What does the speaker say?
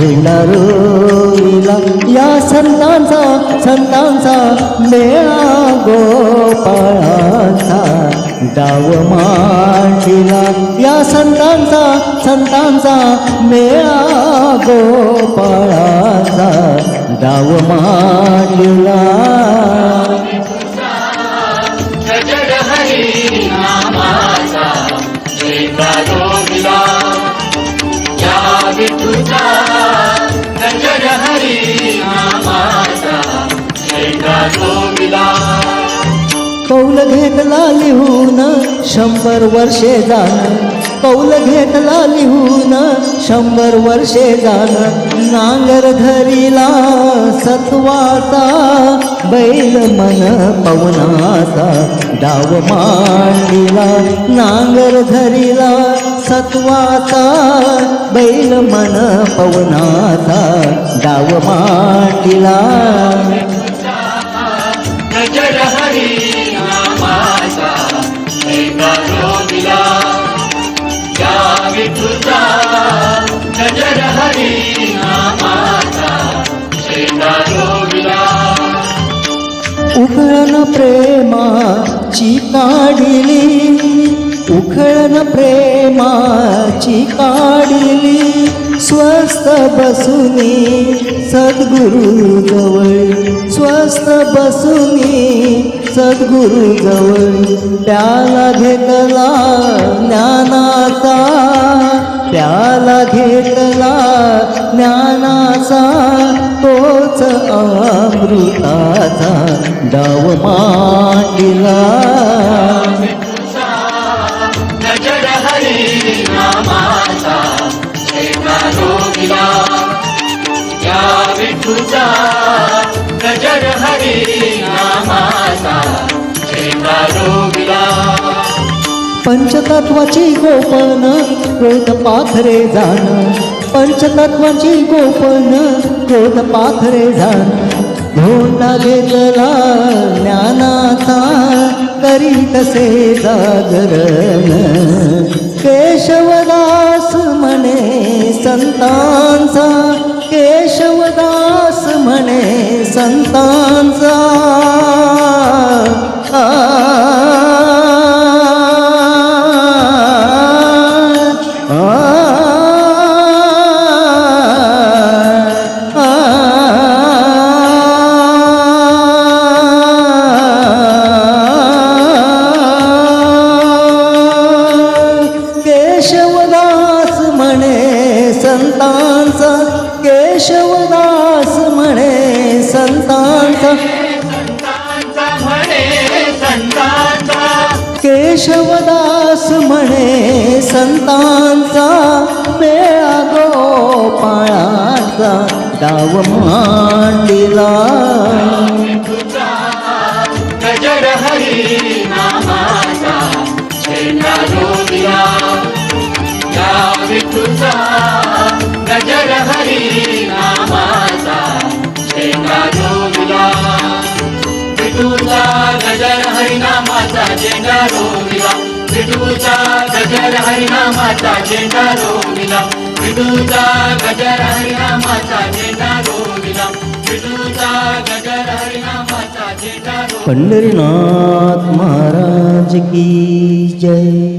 झेंडा या संतांचा संतांचा मेळा गोपाळाचा. डाव मांडीला. या संतांचा संतांचा मेळा गोपाळाचा. डाव मांडीला. कौल घेतला लिहून शंभर वर्षे जाण. कौल घेतला लिहून शंभर वर्षे जाण. नांगर धरीला सत्वाचा बैल मन पवनाचा. डाव मांडीला नांगर धरीला सत्वाचा बैल मन पवनाचा. डाव मांडीला. हरी उखळण प्रेमाची काढिली. उखळन प्रेमाची काढिली. स्वस्त बसुनी सद्गुरुजवळ. स्वस्त बसुनी सद्गुरुजवळ. प्याला घेतला ज्ञानाचा. प्याला घेतला ज्ञान अमृताचा डाव मांडीला. विठूचा गजर पंचतत्वाची गोपन वेद पाखरे जाण. पंचतत्वाची गोपन क्रोध पाथरे झाड धोंडा घेतला ज्ञानाचा करी तसे जागरण. केशवदास म्हणे संतांचा. केशवदास म्हणे संतांचा. संतांचा केशवदास म्हणे संतांचा. केशवदास म्हणे संतांचा. मेळा गोपाळाचा डाव मांडीला. गजर हरिनामाचा झेंडा रोविला विठूचा गजर हरिनामाचा झेंडा रोविला विठूचा गजर हरिनामाचा झेंडा रोविला विठूचा गजर हरिनामाचा झेंडा रोविला विठूचा गजर हरिनामाचा झेंडा रोविला पंढरीनाथ महाराज की जय।